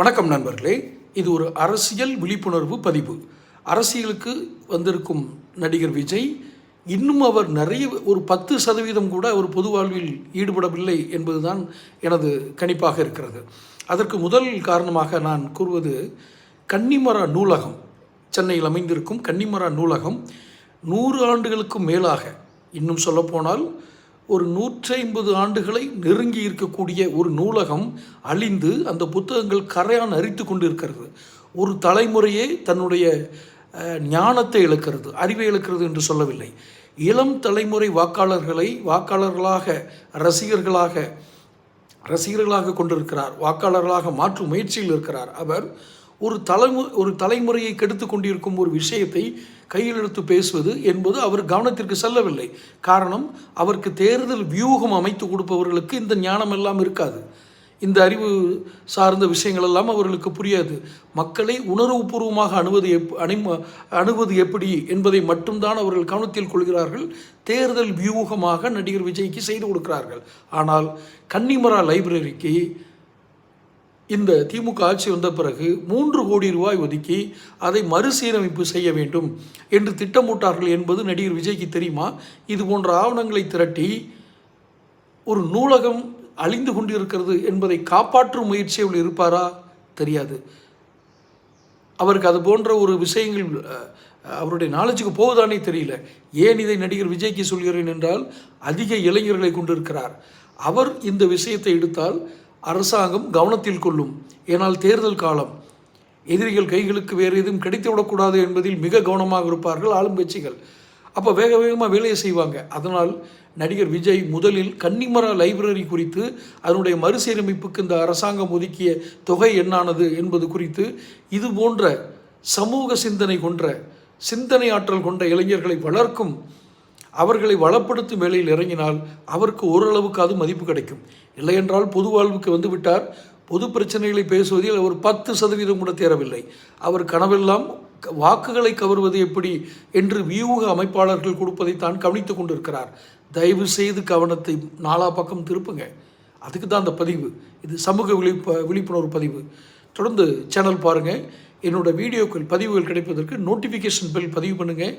வணக்கம் நண்பர்களே. இது ஒரு அரசியல் விழிப்புணர்வு பதிவு. அரசியலுக்கு வந்திருக்கும் நடிகர் விஜய் இன்னும் அவர் நிறைய ஒரு பத்து சதவீதம் கூட அவர் பொது வாழ்வில் ஈடுபடவில்லை என்பதுதான் எனது கணிப்பாக இருக்கிறது. அதற்கு முதல் காரணமாக நான் கூறுவது கன்னிமரா நூலகம் சென்னையில் அமைந்திருக்கும் கன்னிமரா நூலகம் நூறு ஆண்டுகளுக்கும் மேலாக இன்னும் சொல்லப்போனால் ஒரு நூற்றி ஐம்பது ஆண்டுகளை நெருங்கி இருக்கக்கூடிய ஒரு நூலகம் அழிந்து அந்த புத்தகங்கள் கரையான் அரித்து கொண்டு இருக்கிறது ஒரு தலைமுறையே தன்னுடைய ஞானத்தை இழக்கிறது அறிவை இழக்கிறது என்று சொல்லவில்லை. இளம் தலைமுறை வாக்காளர்களை வாக்காளர்களாக ரசிகர்களாக ரசிகர்களாக கொண்டிருக்கிறார் வாக்காளர்களாக மாற்றும் முயற்சியில் இருக்கிறார். அவர் ஒரு தலைமு ஒரு தலைமுறையை கெடுத்து கொண்டிருக்கும் ஒரு விஷயத்தை கையில் எடுத்து பேசுவது என்பது அவர் கவனத்திற்கு செல்லவில்லை. காரணம் அவருக்கு தேர்தல் வியூகம் அமைத்து கொடுப்பவர்களுக்கு இந்த ஞானம் எல்லாம் இருக்காது. இந்த அறிவு சார்ந்த விஷயங்கள் எல்லாம் அவர்களுக்கு புரியாது. மக்களை உணர்வுபூர்வமாக அணுவது எப் அணிம அணுவது எப்படி என்பதை மட்டும்தான் அவர்கள் கவனத்தில் கொள்கிறார்கள். தேர்தல் வியூகமாக நடிகர் விஜய்க்கு செய்து கொடுக்கிறார்கள். ஆனால் கன்னிமரா லைப்ரரிக்கு இந்த திமுக ஆட்சி வந்த பிறகு மூன்று கோடி ரூபாய் ஒதுக்கி அதை மறுசீரமைப்பு செய்ய வேண்டும் என்று திட்டமிட்டார்கள் என்பது நடிகர் விஜய்க்கு தெரியுமா? இது போன்ற ஆவணங்களை திரட்டி ஒரு நூலகம் அழிந்து கொண்டிருக்கிறது என்பதை காப்பாற்றும் முயற்சியில் இருப்பாரா? தெரியாது. அவருக்கு அது போன்ற ஒரு விஷயங்கள் அவருடைய நாலேஜுக்கு போகுதானே தெரியல. ஏன் இதை நடிகர் விஜய்க்கு சொல்கிறேன் என்றால் அதிக இளைஞர்களை கொண்டிருக்கிறார். அவர் இந்த விஷயத்தை எடுத்தால் அரசாங்கம் கவனத்தில் கொள்ளும். ஏனால் தேர்தல் காலம். எதிரிகள் கைகளுக்கு வேறு எதுவும் கிடைத்து விடக்கூடாது என்பதில் மிக கவனமாக இருப்பார்கள் ஆளும் கட்சிகள். அப்போ வேக வேகமாக வேலையை செய்வாங்க. அதனால் நடிகர் விஜய் முதலில் கன்னிமரா லைப்ரரி குறித்து அதனுடைய மறுசீரமைப்புக்கு இந்த அரசாங்கம் ஒதுக்கிய தொகை என்னானது என்பது குறித்து இது போன்ற சமூக சிந்தனை கொன்ற சிந்தனை ஆற்றல் கொண்ட இளைஞர்களை வளர்க்கும் அவர்களை வளப்படுத்தும் வேலையில் இறங்கினால் அவருக்கு ஓரளவுக்கு அது மதிப்பு கிடைக்கும். இல்லையென்றால் பொது வாழ்வுக்கு வந்துவிட்டார். பொது பிரச்சனைகளை பேசுவதில் அவர் பத்து சதவீதம் கூட தேரவில்லை. அவர் கனவெல்லாம் க- வாக்குகளை கவர்வது எப்படி என்று வியூக அமைப்பாளர்கள் கொடுப்பதை தான் கவனித்து கொண்டிருக்கிறார். தயவு செய்து கவனத்தை நாலா பக்கம் திருப்புங்க. அதுக்கு தான் அந்த பதிவு. இது சமூக விழிப்ப விழிப்புணர்வு பதிவு. தொடர்ந்து சேனல் பாருங்கள் என்னோடய வீடியோக்கள் பதிவுகள் கிடைப்பதற்கு நோட்டிஃபிகேஷன் பெல் பதிவு பண்ணுங்கள்